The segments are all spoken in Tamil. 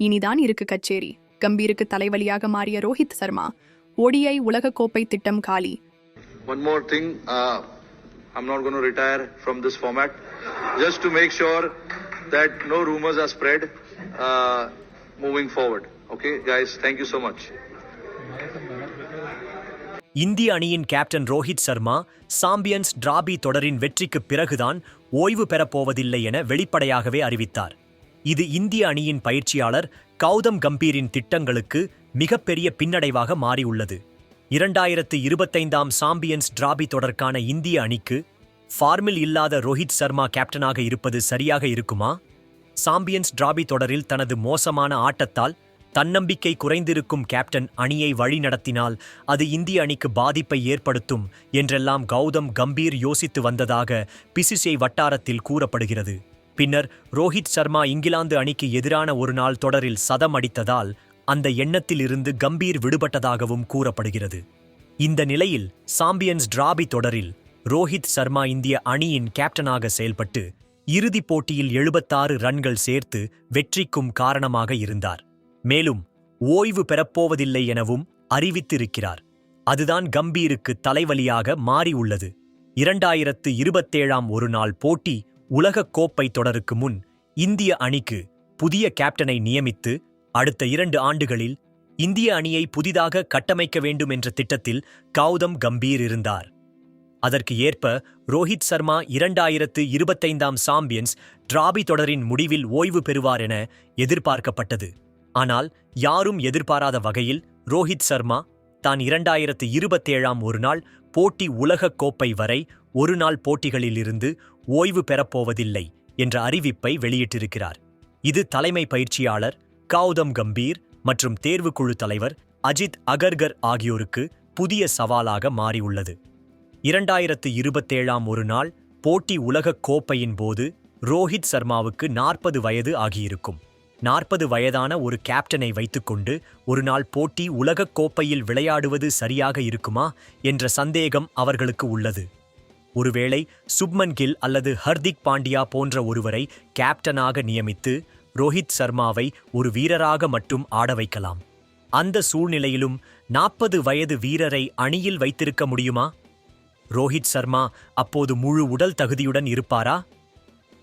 இனிதான் இருக்கு கச்சேரி கம்பீருக்கு தலைவலியாக மாறிய ரோஹித் சர்மா ஒடிஐ உலகக்கோப்பை திட்டம் காலி One more thing, uh, I'm not going to retire from this format, just to make sure that no rumors are spread uh, moving forward. Okay, guys, thank you so much. இந்திய அணியின் captain Rohit Sharma Champions Trophy தொடரின் வெற்றிக்குப் பிறகுதான் ஓய்வு பெறப்போவதில்லை என வெளிப்படையாகவே அறிவித்தார் இது இந்திய அணியின் பயிற்சியாளர் கௌதம் கம்பீரின் திட்டங்களுக்கு மிகப்பெரிய பின்னடைவாக மாறியுள்ளது. இரண்டாயிரத்து இருபத்தைந்தாம் சாம்பியன்ஸ் டிராபி தொடர்கான இந்திய அணிக்கு ஃபார்மில் இல்லாத ரோஹித் சர்மா கேப்டனாக இருப்பது சரியாக இருக்குமா? சாம்பியன்ஸ் டிராபி தொடரில் தனது மோசமான ஆட்டத்தால் தன்னம்பிக்கை குறைந்திருக்கும் கேப்டன் அணியை வழிநடத்தினால் அது இந்திய அணிக்கு பாதிப்பை ஏற்படுத்தும் என்றெல்லாம் கௌதம் கம்பீர் யோசித்து வந்ததாக பிசிசிஐ வட்டாரத்தில் கூறப்படுகிறது. பின்னர் ரோஹித் சர்மா இங்கிலாந்து அணிக்கு எதிரான ஒரு நாள் தொடரில் சதம் அடித்ததால் அந்த எண்ணத்திலிருந்து கம்பீர் விடுபட்டதாகவும் கூறப்படுகிறது. இந்த நிலையில் சாம்பியன்ஸ் டிராபி தொடரில் ரோஹித் சர்மா இந்திய அணியின் கேப்டனாக செயல்பட்டு இறுதிப் போட்டியில் எழுபத்தாறு ரன்கள் சேர்த்து வெற்றிக்கும் காரணமாக இருந்தார். மேலும் ஓய்வு பெறப்போவதில்லை எனவும் அறிவித்திருக்கிறார். அதுதான் கம்பீருக்கு தலைவலியாக மாறியுள்ளது. இரண்டாயிரத்து இருபத்தேழாம் ஒரு நாள் போட்டி உலகக் கோப்பை தொடருக்கு முன் இந்திய அணிக்கு புதிய கேப்டனை நியமித்து அடுத்த இரண்டு ஆண்டுகளில் இந்திய அணியை புதிதாக கட்டமைக்க வேண்டும் என்ற திட்டத்தில் கௌதம் கம்பீர் இருந்தார். அதற்கு ஏற்ப ரோஹித் சர்மா இரண்டாயிரத்து இருபத்தைந்தாம் சாம்பியன்ஸ் டிராபி தொடரின் முடிவில் ஓய்வு பெறுவார் என எதிர்பார்க்கப்பட்டது. ஆனால் யாரும் எதிர்பாராத வகையில் ரோஹித் சர்மா தான் இரண்டாயிரத்து இருபத்தேழாம் ஒரு நாள் போட்டி உலகக் கோப்பை வரை ஒரு நாள் போட்டிகளிலிருந்து ஓய்வு பெறப்போவதில்லை என்ற அறிவிப்பை வெளியிட்டிருக்கிறார். இது தலைமை பயிற்சியாளர் கௌதம் கம்பீர் மற்றும் தேர்வுக்குழு தலைவர் அஜித் அகர்கர் ஆகியோருக்கு புதிய சவாலாக மாறியுள்ளது. இரண்டாயிரத்து இருபத்தேழாம் ஒரு நாள் போட்டி உலகக் கோப்பையின் போது ரோஹித் சர்மாவுக்கு நாற்பது வயது ஆகியிருக்கும். நாற்பது வயதான ஒரு கேப்டனை வைத்துக்கொண்டு ஒரு நாள் போட்டி உலகக் கோப்பையில் விளையாடுவது சரியாக இருக்குமா என்ற சந்தேகம் அவர்களுக்கு உள்ளது. ஒருவேளை சுப்மன் கில் அல்லது ஹர்திக் பாண்டியா போன்ற ஒருவரை கேப்டனாக நியமித்து ரோஹித் சர்மாவை ஒரு வீரராக மட்டும் ஆட வைக்கலாம். அந்த சூழ்நிலையிலும் நாற்பது வயது வீரரை அணியில் வைத்திருக்க முடியுமா? ரோஹித் சர்மா அப்போது முழு உடல் தகுதியுடன் இருப்பாரா?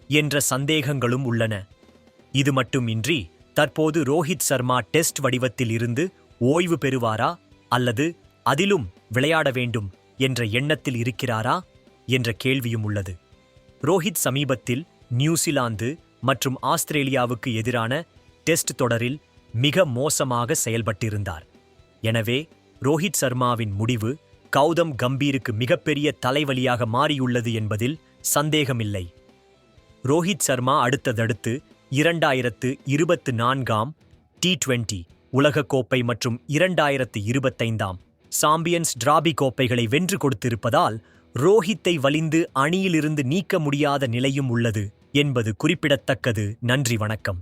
என்ற சந்தேகங்களும் உள்ளன. இது மட்டுமின்றி தற்போது ரோஹித் சர்மா டெஸ்ட் வடிவத்தில் இருந்து ஓய்வு பெறுவாரா அல்லது அதிலும் விளையாட வேண்டும் என்ற எண்ணத்தில் இருக்கிறாரா என்ற கேள்வியும் உள்ளது. ரோஹித் சமீபத்தில் நியூசிலாந்து மற்றும் ஆஸ்திரேலியாவுக்கு எதிரான டெஸ்ட் தொடரில் மிக மோசமாக செயல்பட்டிருந்தார். எனவே ரோஹித் சர்மாவின் முடிவு கௌதம் கம்பீருக்கு மிகப்பெரிய தலைவலியாக மாறியுள்ளது என்பதில் சந்தேகமில்லை. ரோஹித் சர்மா அடுத்ததடுத்து இரண்டாயிரத்து இருபத்து நான்காம் டி டுவெண்டி உலகக்கோப்பை மற்றும் இரண்டாயிரத்து இருபத்தைந்தாம் சாம்பியன்ஸ் டிராபி கோப்பைகளை வென்று கொடுத்திருப்பதால் ரோஹித்தை வலிந்து அணியிலிருந்து நீக்க முடியாத நிலையும் உள்ளது என்பது குறிப்பிடத்தக்கது. நன்றி வணக்கம்.